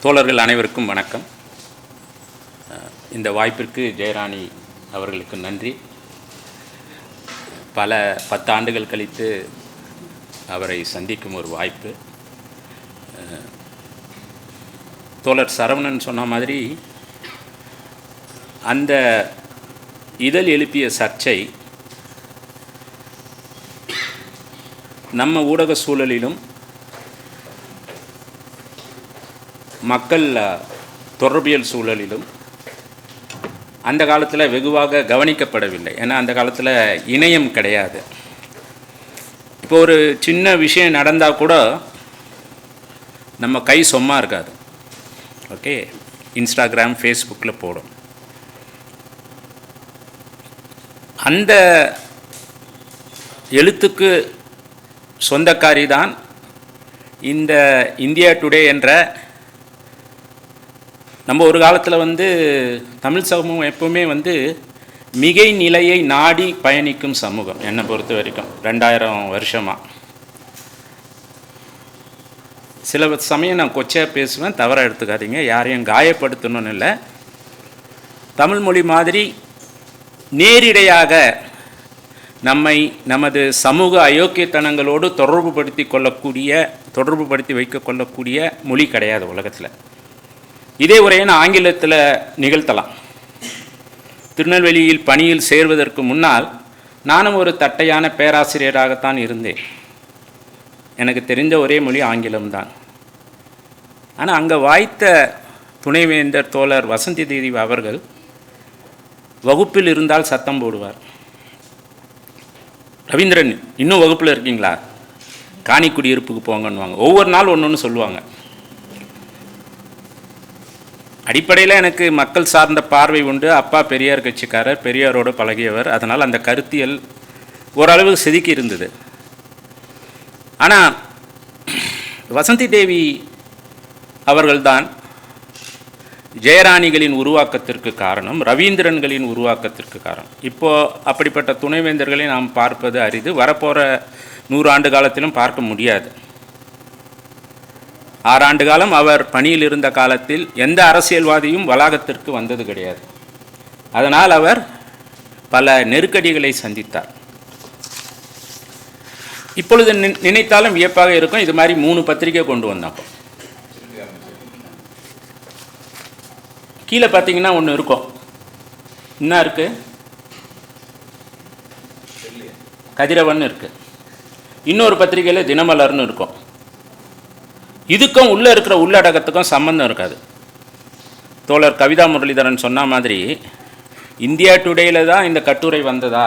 தோழர்கள் அனைவருக்கும் வணக்கம். இந்த வாய்ப்பிற்கு ஜெயராணி அவர்களுக்கு நன்றி. பல பத்து ஆண்டுகள் கழித்து அவரை சந்திக்கும் ஒரு வாய்ப்பு. தோழர் சரவணன் சொன்ன மாதிரி அந்த இதழ் எழுப்பிய சர்ச்சை நம்ம ஊடக சூழலிலும் மக்கள் தொடர்பியல் சூழலிலும் அந்த காலத்தில் வெகுவாக கவனிக்கப்படவில்லை. ஏன்னா அந்த காலத்தில் இணையம் கிடையாது. இப்போ ஒரு சின்ன விஷயம் நடந்தால் கூட நம்ம கை சும்மா இருக்காது. ஓகே? இன்ஸ்டாகிராம் ஃபேஸ்புக்கில் போடும். அந்த எழுத்துக்கு சொந்தக்காரி தான் இந்த இந்தியா டுடே என்ற நம்ம ஒரு காலத்தில் வந்து தமிழ் சமூகம் எப்போவுமே வந்து மிகை நிலையை நாடி பயணிக்கும் சமூகம் என்னை பொறுத்த வரைக்கும். ரெண்டாயிரம் வருஷமாக சில சமயம் நான் கொச்சையாக பேசுவேன் தவறாக எடுத்துக்காதீங்க. யாரையும் காயப்படுத்தணும்னு இல்லை. தமிழ் மொழி மாதிரி நேரிடையாக நம்மை நமது சமூக அயோக்கியத்தனங்களோடு தொடர்புபடுத்தி கொள்ளக்கூடிய தொடர்புபடுத்தி வைக்க கொள்ளக்கூடிய மொழி கிடையாது உலகத்தில். இதே உரையை நான் ஆங்கிலத்தில் நிகழ்த்தலாம். திருநெல்வேலியில் பணியில் சேர்வதற்கு முன்னால் நானும் ஒரு தட்டையான பேராசிரியராகத்தான் இருந்தேன். எனக்கு தெரிந்த ஒரே மொழி ஆங்கிலம்தான். ஆனால் அங்கே வாய்த்த துணைவேந்தர் தோழர் வசந்தி தேவி அவர்கள் வகுப்பில் இருந்தால் சத்தம் போடுவார். ரவீந்திரன் இன்னும் வகுப்பில் இருக்கீங்களா? காணிக்குடியிருப்புக்கு போங்கன்னுவாங்க. ஒவ்வொரு நாள் ஒன்று ஒன்று சொல்லுவாங்க. அடிப்படையில் எனக்கு மக்கள் சார்ந்த பார்வை உண்டு. அப்பா பெரியார் கட்சிக்காரர் பெரியாரோடு பழகியவர். அதனால் அந்த கருத்தியல் ஓரளவு செதுக்கி இருந்தது. ஆனால் வசந்தி தேவி அவர்கள்தான் ஜெயராணிகளின் உருவாக்கத்திற்கு காரணம் ரவீந்திரன்களின் உருவாக்கத்திற்கு காரணம். இப்போது அப்படிப்பட்ட துணைவேந்தர்களை நாம் பார்ப்பது அரிது. வரப்போகிற நூறு ஆண்டு காலத்திலும் பார்க்க முடியாது. ஆறாண்டு காலம் அவர் பணியில் இருந்த காலத்தில் எந்த அரசியல்வாதியும் வளாகத்திற்கு வந்தது கிடையாது. அதனால் அவர் பல நெருக்கடிகளை சந்தித்தார். இப்பொழுது நினைத்தாலும் வியப்பாக இருக்கும். இது மாதிரி மூணு பத்திரிக்கை கொண்டு வந்தோம் கீழே பார்த்தீங்கன்னா ஒன்று இருக்கும். என்ன இருக்கு? கதிரவன் இருக்கு. இன்னொரு பத்திரிகையில் தினமலர்னு இருக்கும். இதுக்கும் உள்ளே இருக்கிற உள்ளடக்கத்துக்கும் சம்பந்தம் இருக்காது. தோழர் கவிதா முரளிதரன் சொன்ன மாதிரி இந்தியா டுடேயில் தான் இந்த கட்டுரை வந்ததா?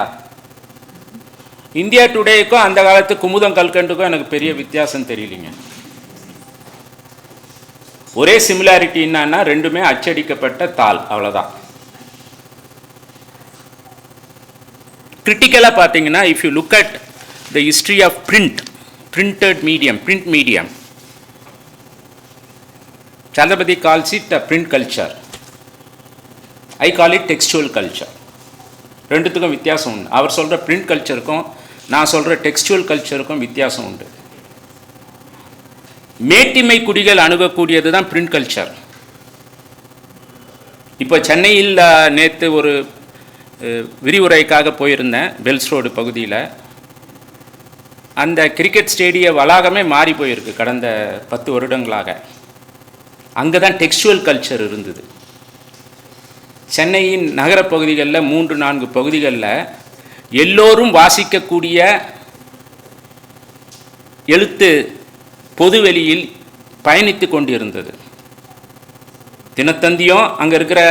இந்தியா டுடேக்கும் அந்த காலத்து குமுதம் கல்கண்டுக்கும் எனக்கு பெரிய வித்தியாசம் தெரியலிங்க. ஒரே சிமிலாரிட்டி என்னன்னா ரெண்டுமே அச்சடிக்கப்பட்ட தாள் அவ்வளோதான் கிரிட்டிக்கலாக பார்த்தீங்கன்னா if you look at the history of print printed medium print medium Chandrapathi calls it print culture I call it textual culture ரெண்டுத்துக்கும் வித்தியாசம் உண்டு. அவர் சொல்கிற பிரிண்ட் கல்ச்சருக்கும் நான் சொல்கிற டெக்ஸ்டுவல் கல்ச்சருக்கும் வித்தியாசம் உண்டு. மேட்டிமை குடிகள் அணுகக்கூடியது தான் பிரிண்ட் கல்ச்சர் இப்போ சென்னையில் நேற்று ஒரு விரிவுரைக்காக போயிருந்தேன் பெல்ஸ் ரோடு பகுதியில். அந்த கிரிக்கெட் ஸ்டேடிய வளாகமே மாறி போயிருக்கு கடந்த பத்து வருடங்களாக. அங்கே தான் டெக்ஸ்டுவல் கல்ச்சர் இருந்தது. சென்னையின் நகரப் பகுதிகளில் மூன்று நான்கு பகுதிகளில் எல்லோரும் வாசிக்கக்கூடிய எழுத்து பொதுவெளியில் பயணித்து கொண்டிருந்தது. தினத்தந்தியும் அங்கே இருக்கிற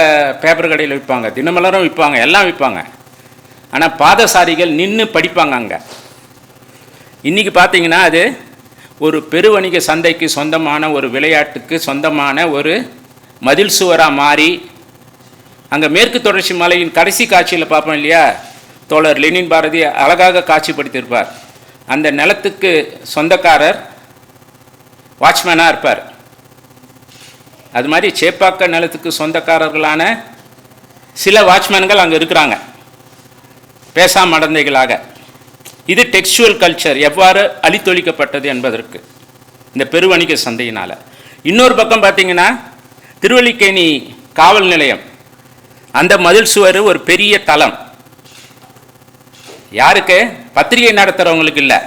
பேப்பர் கடையில் விற்பாங்க தினமலரும் விற்பாங்க எல்லாம் விற்பாங்க. ஆனால் பாதசாரிகள் நின்று படிப்பாங்க அங்கே. இன்றைக்கி பார்த்தீங்கன்னா அது ஒரு பெருவணிக சந்தைக்கு சொந்தமான ஒரு விளையாட்டுக்கு சொந்தமான ஒரு மதில் சுவராக மாறி அங்கே மேற்கு தொடர்ச்சி மலையின் கடைசி காட்சியில் பார்ப்போம் இல்லையா? தோழர் லெனின் பாரதி அழகாக காட்சிப்படுத்தியிருப்பார். அந்த நிலத்துக்கு சொந்தக்காரர் வாட்ச்மேனாக இருப்பார். அது மாதிரி சேப்பாக்க நிலத்துக்கு சொந்தக்காரர்களான சில வாட்ச்மேன்கள் அங்கே இருக்கிறாங்க. பேசாமடந்தைகளாக இது டெக்ஸ்டுவல் கல்ச்சர் எவ்வாறு அழித்தொழிக்கப்பட்டது என்பதற்கு இந்த பெருவணிக சந்தையினால். இன்னொரு பக்கம் பார்த்தீங்கன்னா திருவல்லிக்கேணி காவல் நிலையம். அந்த மதில் சுவர் ஒரு பெரிய தளம். யாருக்கு? பத்திரிகை நடத்துகிறவங்களுக்கு இல்லை.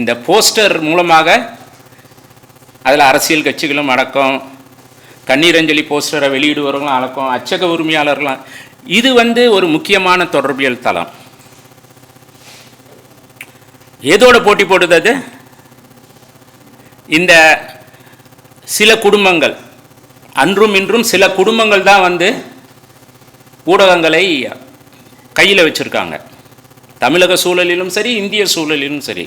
இந்த போஸ்டர் மூலமாக அதில் அரசியல் கட்சிகளும் அடக்கம் கண்ணீரஞ்சலி போஸ்டரை வெளியிடுபவர்களும் அடக்கம் அச்சக உரிமையாளர்களும். இது வந்து ஒரு முக்கியமான தொடர்பியல் தளம். எதோட போட்டி போடுது அது? இந்த சில குடும்பங்கள் அன்றும் இன்றும் சில குடும்பங்கள் தான் வந்து ஊடகங்களை கையில் வச்சுருக்காங்க. தமிழக சூழலிலும் சரி இந்திய சூழலிலும் சரி.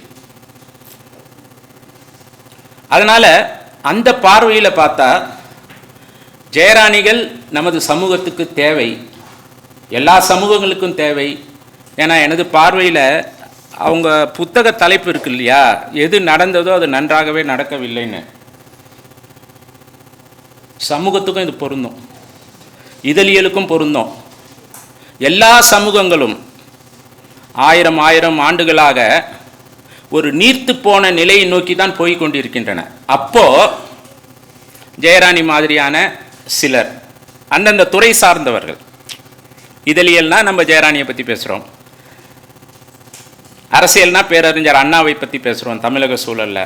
அதனால் அந்த பார்வையில் பார்த்தா ஜெயராணிகள் நமது சமூகத்துக்கு தேவை எல்லா சமூகங்களுக்கும் தேவை. ஏன்னா எனது பார்வையில் அவங்க புத்தக தலைப்பு இருக்கு இல்லையா? எது நடந்ததோ அது நன்றாகவே நடக்கவில்லைன்னு. சமூகத்துக்கும் இது பொருந்தும். இதழியலுக்கும் பொருந்தும். எல்லா சமூகங்களும் ஆயிரம் ஆயிரம் ஆண்டுகளாக ஒரு நீர்த்து போன நிலையை நோக்கி தான் போய் கொண்டிருக்கின்றன. அப்போ ஜெயராணி மாதிரியான சிலர் அந்தந்த துறை சார்ந்தவர்கள் இதழியல்னா நம்ம ஜெயராணியை பற்றி பேசுகிறோம் அரசியல்னா பேரறிஞர் அண்ணாவை பற்றி பேசுகிறோம் தமிழக சூழல்ல.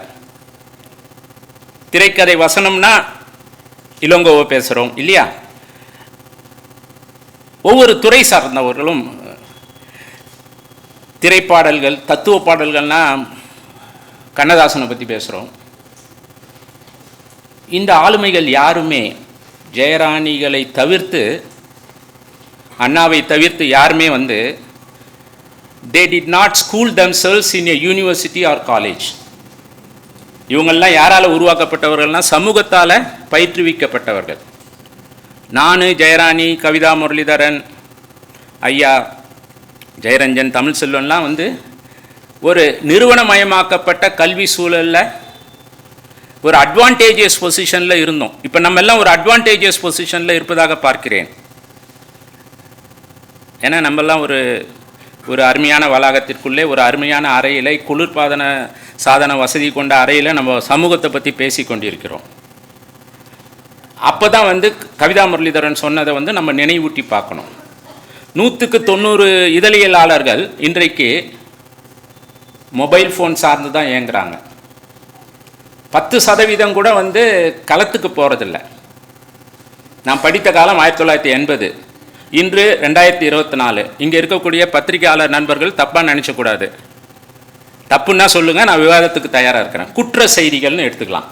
திரைக்கதை வசனம்னா இளங்கோவை பேசுகிறோம் இல்லையா? ஒவ்வொரு துறை சார்ந்தவர்களும் திரைப்பாடல்கள் தத்துவ பாடல்கள்னா கண்ணதாசனை பற்றி பேசுகிறோம் இந்த ஆளுமைகள் யாருமே ஜெயராணிகளை தவிர்த்து அண்ணாவை தவிர்த்து யாருமே வந்து they did not school themselves in a university or college இவங்கெல்லாம் யாரால் உருவாக்கப்பட்டவர்கள்னால் சமூகத்தால் பயிற்றுவிக்கப்பட்டவர்கள். நான் ஜெயராணி கவிதா முரளிதரன் ஐயா ஜெயரஞ்சன் தமிழ் செல்வன்லாம் வந்து ஒரு நிறுவனமயமாக்கப்பட்ட கல்வி சூழலில் ஒரு அட்வான்டேஜஸ் பொசிஷனில் இருந்தோம். இப்போ நம்ம எல்லாம் ஒரு அட்வான்டேஜஸ் பொசிஷனில் இருப்பதாக பார்க்கிறேன். ஏன்னா நம்மெல்லாம் ஒரு ஒரு அருமையான வளாகத்திற்குள்ளே ஒரு அருமையான அறையில் குளிர்பாதன சாதன வசதி கொண்ட அறையில் நம்ம சமூகத்தை பற்றி பேசி கொண்டிருக்கிறோம். அப்போ தான் வந்து கவிதா முரளிதரன் சொன்னதை வந்து நம்ம நினைவூட்டி பார்க்கணும். நூற்றுக்கு தொண்ணூறு இதழியலாளர்கள் இன்றைக்கு மொபைல் ஃபோன் சார்ந்து தான் இயங்குறாங்க. பத்து சதவீதம் கூட வந்து களத்துக்கு போகிறதில்ல நான் படித்த காலம் ஆயிரத்தி தொள்ளாயிரத்தி எண்பது. இன்று ரெண்டாயிரத்தி இருபத்தி நாலு. இங்கே இருக்கக்கூடிய பத்திரிகையாளர் நண்பர்கள் தப்பாக நினச்சக்கூடாது தப்புன்னா சொல்லுங்கள் நான் விவாதத்துக்கு தயாராக இருக்கிறேன். குற்ற செய்திகள்னு எடுத்துக்கலாம்.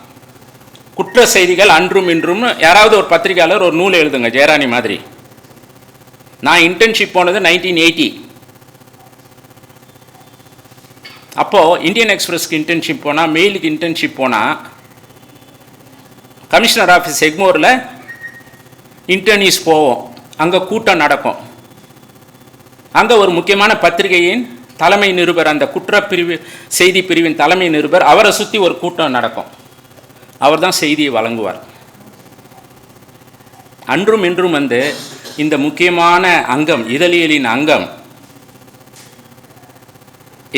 குற்ற செய்திகள் அன்றும் இன்றும் யாராவது ஒரு பத்திரிகையாளர் ஒரு நூல் எழுதுங்க ஜெயராணி மாதிரி. நான் இன்டர்ன்ஷிப் போனது நைன்டீன் எயிட்டி அப்போது இந்தியன் எக்ஸ்பிரஸ்க்கு இன்டர்ன்ஷிப் போனால் மெயிலுக்கு இன்டர்ன்ஷிப் போனால் கமிஷனர் ஆஃபீஸ் எக்மோரில் இன்டர்னிஸ் போவோம். அங்கே கூட்டம் நடக்கும். அங்கே ஒரு முக்கியமான பத்திரிகையின் தலைமை நிருபர் அந்த குற்றப்பிரிவு செய்தி பிரிவின் தலைமை நிருபர் அவரை சுற்றி ஒரு கூட்டம் நடக்கும். அவர் தான் செய்தியை வழங்குவார். அன்றும் இன்றும் வந்து இந்த முக்கியமான அங்கம் இதழியலின் அங்கம்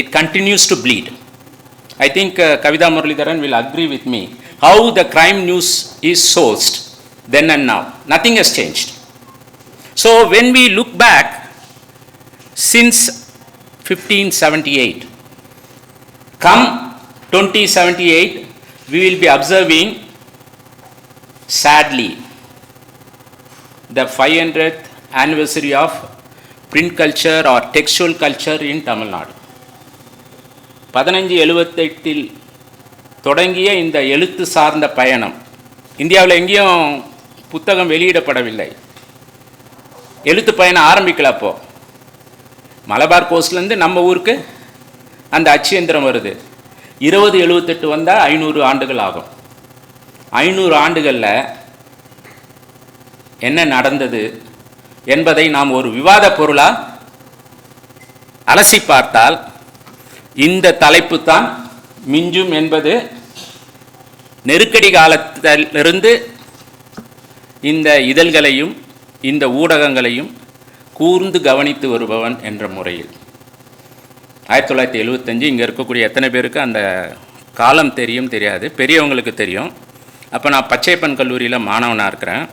it continues to bleed I think Kavitha Muralitharan will agree with me how the the news is is then and now nothing Nothing has. So when we look back since 1578, come 2078, we will be observing sadly the 500th anniversary of print culture or textual culture in Tamil Nadu. பதினஞ்சு எழுபத்தெட்டில் தொடங்கிய இந்த எழுத்து சார்ந்த பயணம் இந்தியாவில் எங்கேயும் புத்தகம் வெளியிடப்படவில்லை எழுத்து பயணம் ஆரம்பிக்கல அப்போ. மலபார் கோஸ்ட்லேருந்து நம்ம ஊருக்கு அந்த அச்சுயந்திரம் வருது. இருபது எழுபத்தெட்டு வந்தால் ஐநூறு ஆண்டுகள் ஆகும். ஐநூறு ஆண்டுகளில் என்ன நடந்தது என்பதை நாம் ஒரு விவாத பொருளாக அலசி பார்த்தால் இந்த தலைப்பு தான் மிஞ்சும் என்பது நெருக்கடி காலத்திலிருந்து இந்த இதழ்களையும் இந்த ஊடகங்களையும் கூர்ந்து கவனித்து வருபவன் என்ற முறையில். ஆயிரத்தி தொள்ளாயிரத்தி எழுபத்தஞ்சு இங்கே இருக்கக்கூடிய எத்தனை பேருக்கு அந்த காலம் தெரியும் தெரியாது. பெரியவங்களுக்கு தெரியும். அப்போ நான் பச்சைப்பன் கல்லூரியில் மாணவனாக இருக்கிறேன்.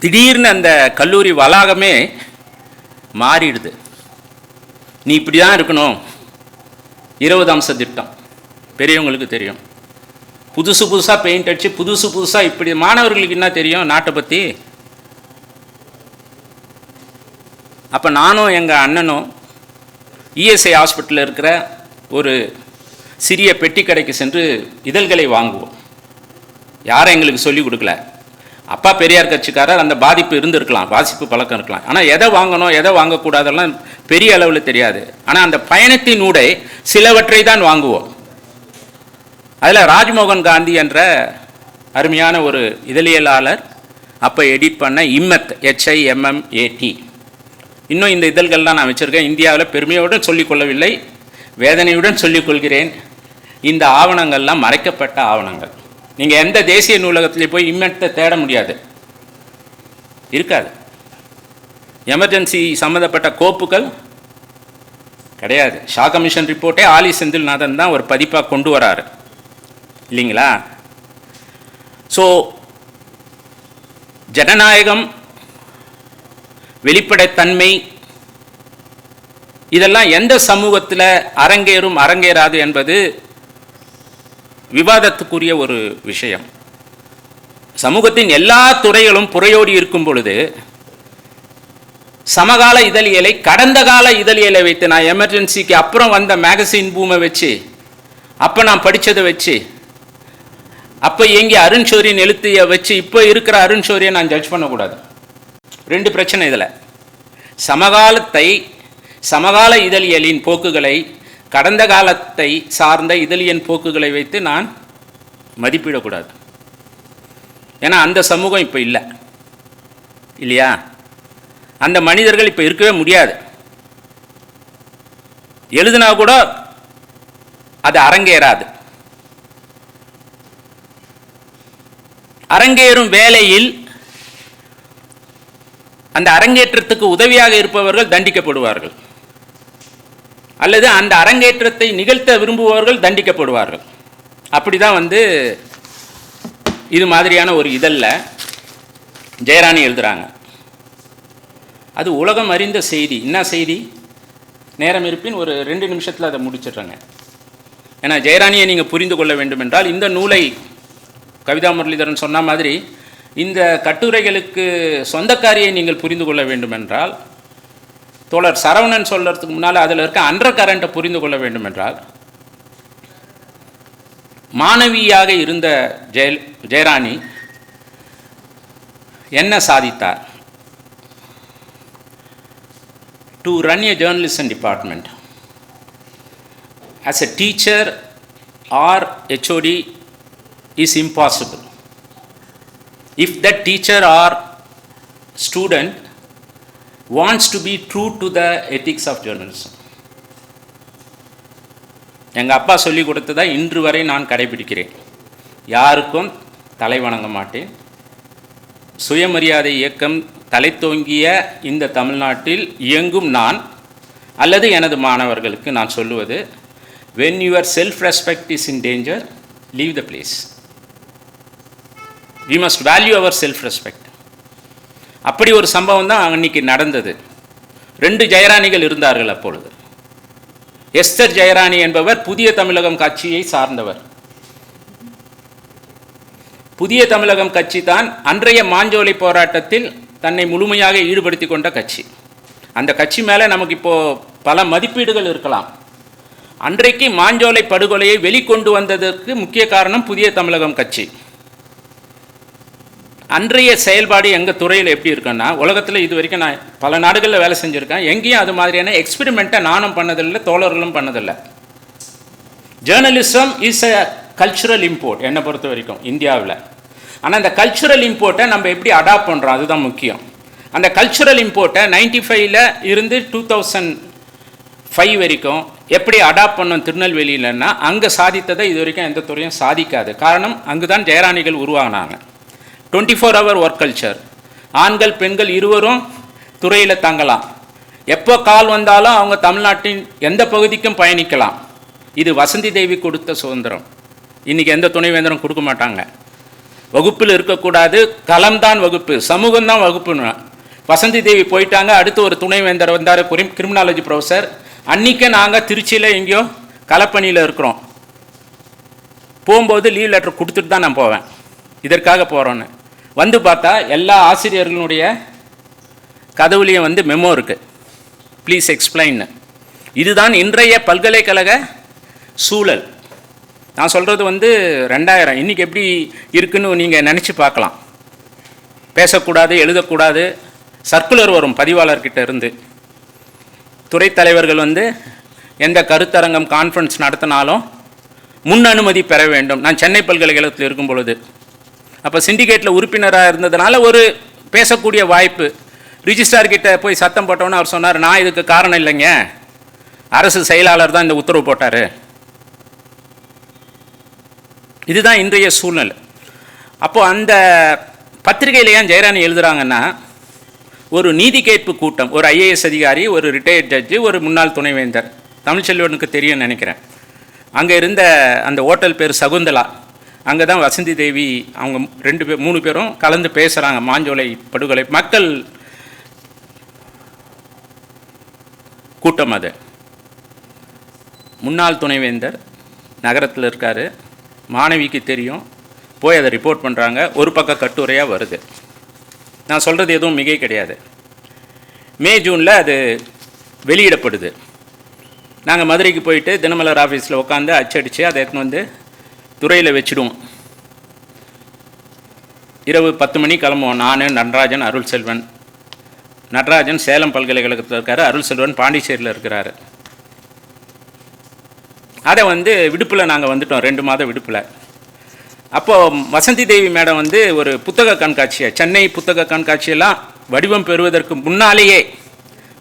திடீர்னு அந்த கல்லூரி வளாகமே மாறிடுது. நீ இப்படி தான் இருக்கணும். இருபது அம்ச திட்டம். பெரியவங்களுக்கு தெரியும். புதுசு புதுசாக பெயிண்ட் அடித்து புதுசு புதுசாக இப்படி மாணவர்களுக்கு என்ன தெரியும் நாட்டை பற்றி அப்போ நானும் எங்கள் அண்ணனும் இஎஸ்ஐ ஹாஸ்பிட்டலில் இருக்கிற ஒரு சிறிய பெட்டி கடைக்கு சென்று இதழ்களை வாங்குவோம். யாரும் எங்களுக்கு சொல்லிக் கொடுக்கல. அப்பா பெரியார் கட்சிக்காரர் அந்த பாதிப்பு இருந்திருக்கலாம் வாசிப்பு பழக்கம் இருக்கலாம். ஆனால் எதை வாங்கணும் எதை வாங்கக்கூடாதெல்லாம் பெரிய அளவில் தெரியாது. ஆனால் அந்த பயணத்தின் சிலவற்றை தான் வாங்குவோம். அதில் ராஜ்மோகன் காந்தி என்ற அருமையான ஒரு இதழியலாளர் அப்போ எடிட் பண்ண இம்மத் ஹெச்ஐஎம்எம்ஏடி இன்னும் இந்த இதழ்கள்லாம் நான் வச்சுருக்கேன். இந்தியாவில் பெருமையுடன் சொல்லிக்கொள்ளவில்லை வேதனையுடன் சொல்லிக்கொள்கிறேன் இந்த ஆவணங்கள்லாம் மறைக்கப்பட்ட ஆவணங்கள். நீங்கள் எந்த தேசிய நூலகத்திலே போய் இம்மத்தை தேட முடியாது. இருக்காது. எமர்ஜென்சி சம்மந்தப்பட்ட கோப்புகள் கிடையாது. ஷா கமிஷன் ரிப்போர்ட்டே ஆலி செந்தில்நாதன் தான் ஒரு பதிப்பாக கொண்டு வராரு. இல்லைங்களா? ஸோ ஜனநாயகம் வெளிப்படைத்தன்மை இதெல்லாம் எந்த சமூகத்தில் அரங்கேறும் அரங்கேறாது என்பது விவாதத்துக்குரிய ஒரு விஷயம். சமூகத்தின் எல்லா துறைகளும் புறையோடி இருக்கும் பொழுது சமகால இதழியலை கடந்த கால இதழியலை வைத்து நான் எமர்ஜென்சிக்கு அப்புறம் வந்த மேகசின் பூமை வச்சு அப்போ நான் படித்ததை வச்சு அப்போ எங்கே அருண் ஷோரியன் வச்சு இப்போ இருக்கிற அருண் ஷோரியை நான் ஜட்ஜ் பண்ணக்கூடாது. ரெண்டு பிரச்சனை இதில். சமகாலத்தை சமகால இதழியலின் போக்குகளை கடந்த காலத்தை சார்ந்த இதழியன் போக்குகளை வைத்து நான் மதிப்பிடக்கூடாது. ஏன்னா அந்த சமூகம் இப்போ இல்லை. இல்லையா? அந்த மனிதர்கள் இப்போ இருக்கவே முடியாது. எழுதுனா கூட அது அரங்கேறாது. அரங்கேறும் வேலையில் அந்த அரங்கேற்றத்துக்கு உதவியாக இருப்பவர்கள் தண்டிக்கப்படுவார்கள். அல்லது அந்த அரங்கேற்றத்தை நிகழ்த்த விரும்புபவர்கள் தண்டிக்கப்படுவார்கள். அப்படி தான் வந்து இது மாதிரியான ஒரு இதழில் ஜெயராணி எழுதுகிறாங்க அது உலகம் அறிந்த செய்தி. என்ன செய்தி? நேரம் இருப்பின் ஒரு ரெண்டு நிமிஷத்தில் அதை முடிச்சிடுறேங்க. ஏன்னா ஜெயராணியை நீங்கள் புரிந்து கொள்ள வேண்டும் என்றால் இந்த நூலை கவிதா முரளிதரன் சொன்ன மாதிரி இந்த கட்டுரைகளுக்கு சொந்தக்காரியை நீங்கள் புரிந்து கொள்ள வேண்டும் என்றால் தோழர் சரவணன் சொல்கிறதுக்கு முன்னால் அதில் இருக்க அண்டர் கரண்ட்டை புரிந்து கொள்ள வேண்டும் என்றால் மாணவியாக இருந்த ஜெய ஜெயராணி என்ன சாதித்தார்? To run a journalism department as a teacher or HOD is impossible if the teacher or student wants to be true to the ethics of journalism. எங்கள் அப்பா சொல்லி கொடுத்ததை இன்று வரை நான் கடைபிடிக்கிறேன் யாருக்கும் தலை வணங்க மாட்டேன் சுயமரியாதை இயக்கம் தலை தோங்கிய இந்த தமிழ்நாட்டில் இயங்கும் நான் அல்லது எனது மாணவர்களுக்கு நான் சொல்லுவது when your self respect is in danger leave the place we must value our self respect அப்படி ஒரு சம்பவம் தான் அன்னைக்கு நடந்தது. ரெண்டு ஜெயராணிகள் இருந்தார்கள் அப்பொழுது. எஸ்தர் ஜெயராணி என்பவர் புதிய தமிழகம் கட்சியை சார்ந்தவர். புதிய தமிழகம் கட்சி தான் அன்றைய மாஞ்சோலை போராட்டத்தில் தன்னை முழுமையாக ஈடுபடுத்தி கொண்ட கட்சி. அந்த கட்சி மேலே நமக்கு இப்போது பல மதிப்பீடுகள் இருக்கலாம். அன்றைக்கு மாஞ்சோலை படுகொலையை வெளிக்கொண்டு வந்ததற்கு முக்கிய காரணம் புதிய தமிழகம் கட்சி. அன்றைய செயல்பாடு எங்கள் துறையில் எப்படி இருக்குன்னா உலகத்தில் இது வரைக்கும் நான் பல நாடுகளில் வேலை செஞ்சுருக்கேன். எங்கேயும் அது மாதிரியான எக்ஸ்பெரிமெண்ட்டை நானும் பண்ணதில்லை தோழர்களும் பண்ணதில்லை. Journalism is a cultural import என்னை பொறுத்த வரைக்கும் இந்தியாவில். ஆனால் அந்த கல்ச்சுரல் இம்போர்ட்டை நம்ம எப்படி அடாப்ட் பண்ணுறோம் அதுதான் முக்கியம். அந்த கல்ச்சுரல் இம்போர்ட்டை நைன்டி ஃபைவ்ல இருந்து டூ தௌசண்ட் ஃபைவ் வரைக்கும் எப்படி அடாப்ட் பண்ணோம் திருநெல்வேலியிலன்னா அங்கே சாதித்ததை இது வரைக்கும் எந்த துறையும் சாதிக்காது. காரணம் அங்கு தான் ஜெயராணிகள் உருவாகினாங்க twenty four hour work culture ஆண்கள் பெண்கள் இருவரும் துறையில் தங்கலாம். எப்போ கால் வந்தாலும் அவங்க தமிழ்நாட்டின் எந்த பகுதிக்கும் பயணிக்கலாம். இது வசந்தி தேவி கொடுத்த சுதந்திரம். இன்றைக்கி எந்த துணைவேந்தரும் கொடுக்க மாட்டாங்க. வகுப்பில் இருக்கக்கூடாது. களம்தான் வகுப்பு. சமூகம்தான் வகுப்புன்னு. வசந்தி தேவி போயிட்டாங்க. அடுத்து ஒரு துணைவேந்தர் வந்தார் கிரிமினாலஜி ப்ரொஃபஸர் அன்றைக்கே நாங்கள் திருச்சியில் எங்கேயோ களப்பணியில் இருக்கிறோம். போகும்போது லீவ் லெட்டர் கொடுத்துட்டு தான் நான் போவேன். இதற்காக போகிறோன்னு வந்து பார்த்தா எல்லா ஆசிரியர்களுடைய கதவுலேயும் வந்து மெமோ இருக்குது ப்ளீஸ் எக்ஸ்பிளைன் இதுதான் இன்றைய பல்கலைக்கழக சூழல். நான் சொல்கிறது வந்து ரெண்டாயிரம். இன்றைக்கி எப்படி இருக்குன்னு நீங்கள் நினச்சி பார்க்கலாம். பேசக்கூடாது எழுதக்கூடாது. சர்க்குலர் வரும் பதிவாளர்கிட்ட இருந்து. துறைத்தலைவர்கள் வந்து எந்த கருத்தரங்கம் கான்ஃபரன்ஸ் நடத்தினாலும் முன் அனுமதி பெற வேண்டும். நான் சென்னை பல்கலைக்கழகத்தில் இருக்கும் பொழுது அப்போ சிண்டிகேட்டில் உறுப்பினராக இருந்ததுனால ஒரு பேசக்கூடிய வாய்ப்பு. ரிஜிஸ்டார்கிட்ட போய் சத்தம் போட்டோன்னு அவர் சொன்னார் நான் இதுக்கு காரணம் இல்லைங்க. அரசு செயலாளர் தான் இந்த உத்தரவு போட்டார். இதுதான் இன்றைய சூழ்நிலை. அப்போது அந்த பத்திரிகையில் ஏன் ஜெயராணி எழுதுகிறாங்கன்னா ஒரு நீதி கேட்பு கூட்டம் ஒரு ஐஏஎஸ் அதிகாரி ஒரு ரிட்டையர்ட் ஜட்ஜு ஒரு முன்னாள் துணைவேந்தர் தமிழ்ச்செல்வனுக்கு தெரியும்னு நினைக்கிறேன். அங்கே இருந்த அந்த ஹோட்டல் பேர் சகுந்தலா. அங்கே தான் வசந்தி தேவி அவங்க ரெண்டு பேர் மூணு பேரும் கலந்து பேசுகிறாங்க மாஞ்சோலை படுகொலை. மக்கள் கூட்டம் அது. முன்னாள் துணைவேந்தர் நகரத்தில் இருக்கார். மாணவிக்கு தெரியும். போய் அதை ரிப்போர்ட் பண்ணுறாங்க ஒரு பக்க கட்டுரையாக வருது. நான் சொல்கிறது எதுவும் மிகை கிடையாது. மே ஜூனில் அது வெளியிடப்படுது. நாங்கள் மதுரைக்கு போயிட்டு தினமலர் ஆஃபீஸில் உட்காந்து அச்சடித்து அதை எடுத்துன்னு வந்து துறையில் வச்சுடுவோம். இரவு பத்து மணி கிளம்புவோம். நான் நடராஜன் அருள் செல்வன் நடராஜன் சேலம் பல்கலைக்கழகத்தில் இருக்கார். அருள் செல்வன் பாண்டிச்சேரியில் இருக்கிறாரு. அதை வந்து விடுப்பில் நாங்கள் வந்துட்டோம். ரெண்டு மாத விடுப்பில். அப்போது வசந்தி தேவி மேடம் வந்து ஒரு புத்தக கண்காட்சியை சென்னை புத்தக கண்காட்சியெல்லாம் வடிவம் பெறுவதற்கு முன்னாலேயே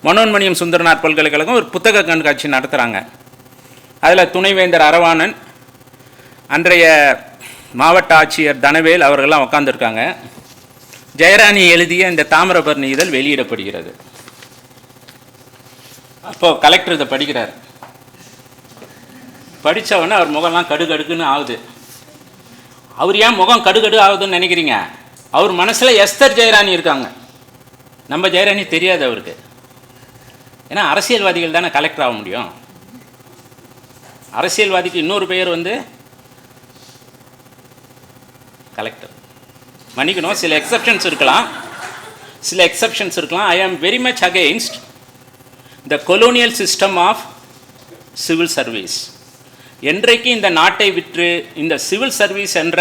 மனோன்மணியம் சுந்தரனார் பல்கலைக்கழகம் ஒரு புத்தக கண்காட்சி நடத்துகிறாங்க அதில் துணைவேந்தர் அரவாணன் அன்றைய மாவட்ட ஆட்சியர் தனவேல் அவர்கள்லாம் உட்காந்துருக்காங்க ஜெயராணி எழுதிய இந்த தாமிரபரணி இதழ் வெளியிடப்படுகிறது. அப்போது கலெக்டர் இதை படிக்கிறார். படித்தவொடனே அவர் முகம்லாம் கடுகடுக்குன்னு ஆகுது. அவர் ஏன் முகம் கடுகடு ஆகுதுன்னு நினைக்கிறீங்க? அவர் மனசில் எஸ்தர் ஜெயராணி இருக்காங்க. நம்ம ஜெயராணி தெரியாது அவருக்கு. ஏன்னா அரசியல்வாதிகள் தானே கலெக்டர் ஆக முடியும். அரசியல்வாதிக்கு இன்னொரு பெயர் வந்து கலெக்டர். மன்னிக்கணும் சில எக்ஸப்ஷன்ஸ் இருக்கலாம். சில எக்ஸப்ஷன்ஸ் இருக்கலாம். I am very much against the colonial system of civil service என்றைக்கு இந்த நாட்டை விற்று இந்த சிவில் சர்வீஸ் என்ற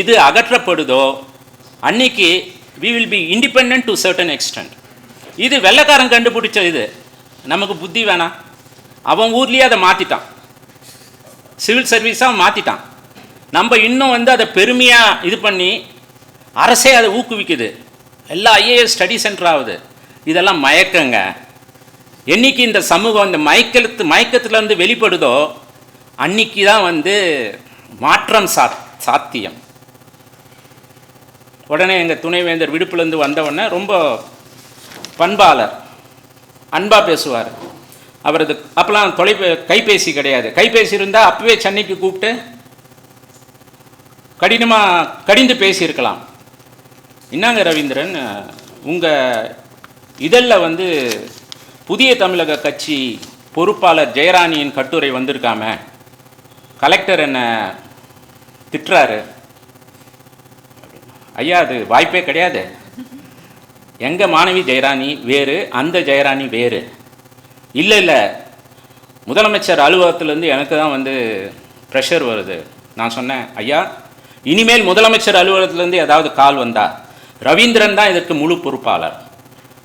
இது அகற்றப்படுதோ அன்னைக்கு we will be independent to certain extent இது வெள்ளைக்காரன் கண்டுபிடிச்ச இது. நமக்கு புத்தி வேணாம். அவன் ஊர்லேயே அதை மாற்றிட்டான் சிவில் சர்வீஸாக மாற்றிட்டான் நம்ம இன்னும் வந்து அதை பெருமையாக இது பண்ணி அரசே அதை ஊக்குவிக்குது. எல்லா ஐஏஎஸ் ஸ்டடி சென்டர் ஆகுது. இதெல்லாம் மயக்கங்க. என்னைக்கு இந்த சமூகம் இந்த மயக்கத்து மயக்கத்துலேருந்து வெளிப்படுதோ அன்னைக்கு தான் வந்து மாற்றம் சா சாத்தியம். உடனே எங்கள் துணைவேந்தர் விடுப்புலேருந்து வந்தவுடனே ரொம்ப பண்பாளர் அன்பாக பேசுவார். அவரது அப்போலாம் தொலைபே கைபேசி கிடையாது. கைபேசி இருந்தால் அப்போவே சென்னைக்கு கூப்பிட்டு கடினமாக கடிந்து பேசியிருக்கலாம். என்னங்க ரவீந்திரன் உங்கள் இதழில் வந்து புதிய தமிழக கட்சி பொறுப்பாளர் ஜெயராணியின் கட்டுரை வந்திருக்காம கலெக்டர் என்ன திட்டுறாரு? ஐயா அது வாய்ப்பே கிடையாது. எங்கள் மாணவி ஜெயராணி வேறு அந்த ஜெயராணி வேறு. இல்லை இல்லை. முதலமைச்சர் அலுவலகத்துலேருந்து எனக்கு தான் வந்து ப்ரெஷர் வருது. நான் சொன்னேன் ஐயா இனிமேல் முதலமைச்சர் அலுவலகத்திலேருந்து ஏதாவது கால் வந்தா ரவீந்திரன் தான் இதற்கு முழு பொறுப்பாளர்.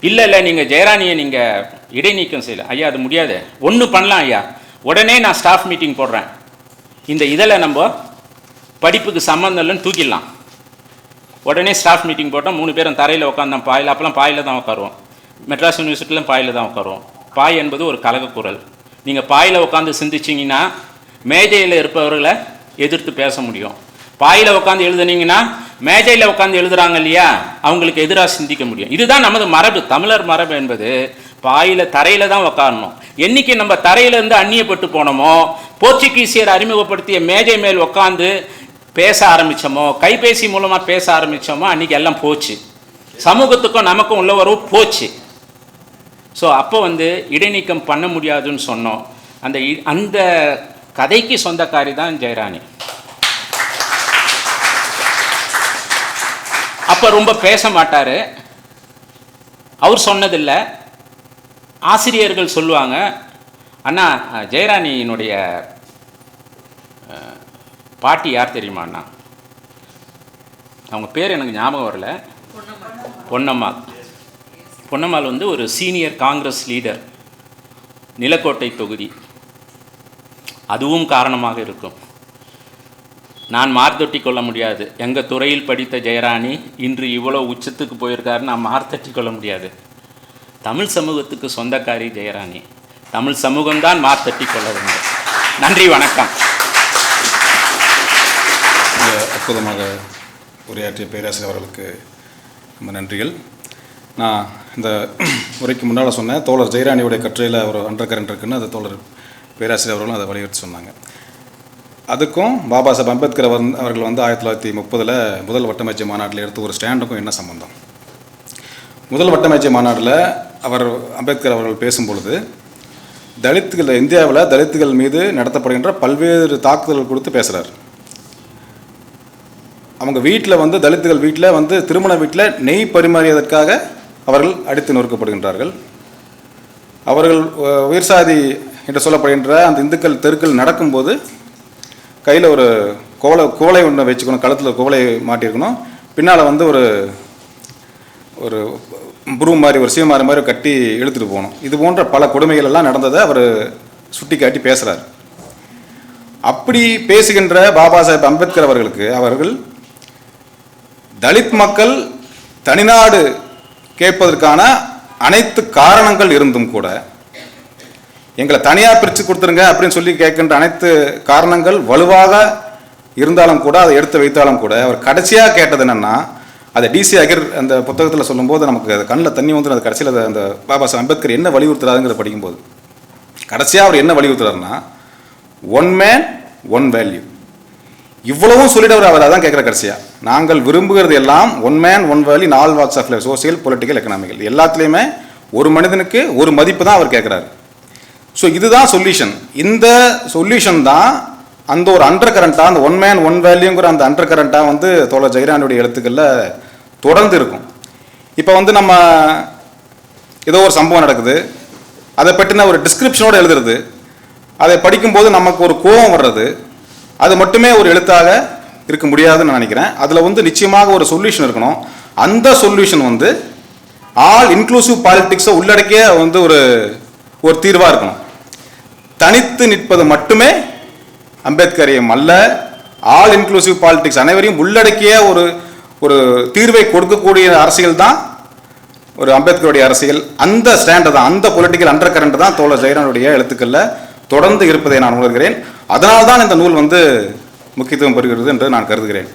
இல்லை இல்லை நீங்கள் ஜெயராணியை நீங்கள் இடைநீக்கம் செய்யல. ஐயா அது முடியாது. ஒன்று பண்ணலாம் ஐயா. உடனே நான் ஸ்டாஃப் மீட்டிங் போடுறேன். இந்த இதில் நம்ம படிப்புக்கு சம்மந்தம் இல்லைன்னு தூக்கிடலாம். உடனே ஸ்டாஃப் மீட்டிங் போட்டால் மூணு பேரும் தரையில் உட்காந்தோம் பாயில் அப்போலாம் பாயில் தான் உட்காருவோம் மெட்ராஸ் யூனிவர்சிட்டியிலும் பாயில் தான் உட்காருவோம் பாய் என்பது ஒரு கலகக்குரல். நீங்கள் பாயில் உட்காந்து சிந்திச்சிங்கன்னா மேஜையில் இருப்பவர்களை எதிர்த்து பேச முடியும். பாயில் உட்காந்து எழுதுனீங்கன்னா மேஜையில் உட்காந்து எழுதுறாங்க இல்லையா? அவங்களுக்கு எதிராக சிந்திக்க முடியும். இதுதான் நமது மரபு. தமிழர் மரபு என்பது பாயில் தரையில் தான் உட்காரணும் என்றைக்கு நம்ம தரையிலேருந்து அந்நியப்பட்டு போனோமோ போர்ச்சுகீசியர் அறிமுகப்படுத்திய மேஜை மேல் உட்காந்து பேச ஆரம்பிச்சோமோ கைபேசி மூலமாக பேச ஆரம்பித்தோமோ அன்னைக்கு எல்லாம் போச்சு. சமூகத்துக்கும் நமக்கும் உள்ள உறவு போச்சு. ஸோ அப்போ வந்து இடைநீக்கம் பண்ண முடியாதுன்னு சொன்னோம். அந்த அந்த கதைக்கு சொந்தக்காரி தான் ஜெயராணி. அப்போ ரொம்ப பேச மாட்டார். அவர் சொன்னதில்லை. ஆசிரியர்கள் சொல்லுவாங்க அண்ணா ஜெயராணியினுடைய பாட்டி யார் தெரியுமா அண்ணா? அவங்க பேர் எனக்கு ஞாபகம் வரல. பொன்னம்மாள் பொன்னம்மாள் வந்து ஒரு சீனியர் காங்கிரஸ் லீடர் நிலக்கோட்டை தொகுதி. அதுவும் காரணமாக இருக்கும். நான் மார்த்தட்டி கொள்ள முடியாது. எங்கள் துறையில் படித்த ஜெயராணி இன்று இவ்வளோ உச்சத்துக்கு போயிருக்காருன்னு நான் மார்த்தட்டி கொள்ள முடியாது. தமிழ் சமூகத்துக்கு சொந்தக்காரி ஜெயராணி. தமிழ் சமூகம்தான் மார்த்தட்டி கொள்ள வேண்டும். நன்றி வணக்கம். அற்புதமாக உரையாற்றிய பேராசிரியர் அவர்களுக்கு ரொம்ப நன்றிகள். நான் இந்த உரைக்கு முன்னால் சொன்னேன் தோழர் ஜெயராணியுடைய கட்டுரையில் ஒரு அண்டர் கரண்ட் இருக்குன்னு அது தோழர் பேராசிரியர் அவர்களும் அதை வலியுறுத்தி சொன்னாங்க. அதுக்கும் பாபா சாஹப் அம்பேத்கர் அவர் அவர்கள் வந்து ஆயிரத்தி தொள்ளாயிரத்தி முப்பதில் முதல் வட்டமேஜை மாநாட்டில் எடுத்து ஒரு ஸ்டாண்டுக்கும் என்ன சம்பந்தம்? முதல் வட்டமேஜை மாநாட்டில் அவர் அம்பேத்கர் அவர்கள் பேசும்பொழுது தலித்துகள் இந்தியாவில் தலித்துகள் மீது நடத்தப்படுகின்ற பல்வேறு தாக்குதல்கள் கொடுத்து பேசுகிறார் அவங்க வீட்டில் வந்து தலித்துகள் வீட்டில் வந்து திருமண வீட்டில் நெய் பரிமாறியதற்காக அவர்கள் அடித்து நொறுக்கப்படுகின்றார்கள். அவர்கள் உயிர்சாதி என்று சொல்லப்படுகின்ற அந்த இந்துக்கள் தெருக்கள் நடக்கும்போது கையில் ஒரு கோலை கோலை ஒன்று வச்சுக்கணும். கழுத்தில் கோலை மாட்டியிருக்கணும். பின்னால் வந்து ஒரு ஒரு புரு மாதிரி ஒரு சீமாறு மாதிரி கட்டி இழுத்துட்டு போகணும். இது போன்ற பல கொடுமைகள் எல்லாம் நடந்ததை அவர் சுட்டி காட்டி பேசுகிறார் அப்படி பேசுகின்ற பாபா சாஹேப் அம்பேத்கர் அவர்களுக்கு அவர்கள் தலித் மக்கள் தனிநாடு கேட்பதற்கான அனைத்து காரணங்கள் இருந்தும் கூட எங்களை தனியாக பிரித்து கொடுத்துருங்க அப்படின்னு சொல்லி கேட்கின்ற அனைத்து காரணங்கள் வலுவாக இருந்தாலும் கூட அதை எடுத்து வைத்தாலும் கூட அவர் கடைசியாக கேட்டது என்னென்னா அதை டிசி அகிர் அந்த புத்தகத்தில் சொல்லும்போது நமக்கு அது கண்ணில் தண்ணி வந்து அது கடைசியில் அந்த பாபா சாஹ் அம்பேத்கர் என்ன வலியுறுத்துறாருங்கிறத படிக்கும்போது கடைசியாக அவர் என்ன வலியுறுத்துறாருன்னா ஒன் மேன் ஒன் வேல்யூ இவ்வளவும் சொல்லிட்டு அவர் அவர் அதான் கேட்குற கடைசியாக நாங்கள் விரும்புகிறது எல்லாம் ஒன் மேன் ஒன் வேல்யூ நாலு walks of life social political economical எல்லாத்துலேயுமே ஒரு மனிதனுக்கு ஒரு மதிப்பு தான் அவர் கேட்குறாரு. ஸோ இதுதான் சொல்யூஷன் இந்த சொல்யூஷன் தான் அந்த ஒரு அண்டர் கரண்ட்டாக அந்த ஒன் மேன் ஒன் வேல்யூங்கிற அந்த அண்டர் கரண்ட்டாக வந்து தோழர் ஜெயராணியுடைய எழுத்துக்களில் தொடர்ந்து இருக்கும் இப்போ வந்து நம்ம ஏதோ ஒரு சம்பவம் நடக்குது. அதை பற்றின ஒரு டிஸ்கிரிப்ஷனோடு எழுதுறது. அதை படிக்கும்போது நமக்கு ஒரு கோபம் வர்றது. அது மட்டுமே ஒரு எழுத்தாக இருக்க முடியாதுன்னு நான் நினைக்கிறேன். அதில் வந்து நிச்சயமாக ஒரு சொல்யூஷன் இருக்கணும். அந்த சொல்யூஷன் வந்து ஆல் இன்க்ளூசிவ் பாலிட்டிக்ஸை உள்ளடக்கிய வந்து ஒரு ஒரு தீர்வாக இருக்கணும். தனித்து நிற்பது மட்டுமே அம்பேத்கரையும் அல்ல. ஆல் இன்க்ளூசிவ் பாலிடிக்ஸ் அனைவரையும் உள்ளடக்கிய ஒரு ஒரு தீர்வை கொடுக்கக்கூடிய அரசியல் தான் ஒரு அம்பேத்கருடைய அரசியல். அந்த ஸ்டாண்டு தான் அந்த பொலிட்டிக்கல் அண்டர் கரண்ட் தான் தோழர் ஜெயரானுடைய எழுத்துக்களில் தொடர்ந்து இருப்பதை நான் உணர்கிறேன். அதனால்தான் இந்த நூல் வந்து முக்கியத்துவம் பெறுகிறது என்று நான் கருதுகிறேன்.